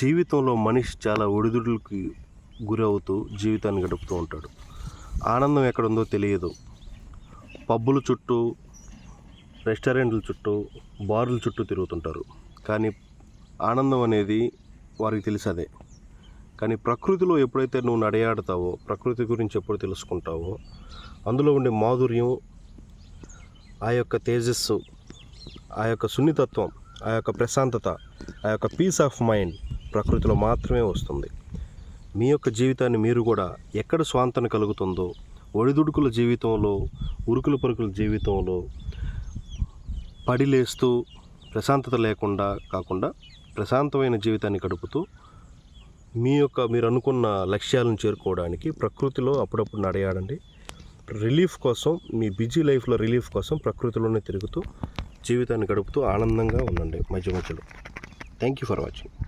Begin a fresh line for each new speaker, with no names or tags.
జీవితంలో మనిషి చాలా ఒడిదుడులకి గురవుతూ జీవితాన్ని గడుపుతూ ఉంటాడు. ఆనందం ఎక్కడుందో తెలియదు. పబ్బుల చుట్టూ రెస్టారెంట్ల చుట్టూ బార్ల చుట్టూ తిరుగుతుంటారు. కానీ ఆనందం అనేది వారికి తెలిసదే కానీ ప్రకృతిలో ఎప్పుడైతే నువ్వు నడయాడతావో ప్రకృతి గురించి ఎప్పుడు తెలుసుకుంటావో అందులో ఉండే మాధుర్యం ఆ యొక్క తేజస్సు ఆ యొక్క సున్నితత్వం ఆ యొక్క ప్రశాంతత ఆ యొక్క పీస్ ఆఫ్ మైండ్ ప్రకృతిలో మాత్రమే వస్తుంది. మీ యొక్క జీవితాన్ని మీరు కూడా ఎక్కడ స్వాంతన కలుగుతుందో ఒడిదుడుకుల జీవితంలో ఉరుకుల పరుకుల జీవితంలో పడిలేస్తూ ప్రశాంతత లేకుండా కాకుండా ప్రశాంతమైన జీవితాన్ని గడుపుతూ మీ యొక్క మీరు అనుకున్న లక్ష్యాలను చేరుకోవడానికి ప్రకృతిలో అప్పుడప్పుడు నడయాడండి. రిలీఫ్ కోసం మీ బిజీ లైఫ్లో రిలీఫ్ కోసం ప్రకృతిలోనే తిరుగుతూ జీవితాన్ని గడుపుతూ ఆనందంగా ఉండండి. మధ్య మధ్యలో. Thank you for watching.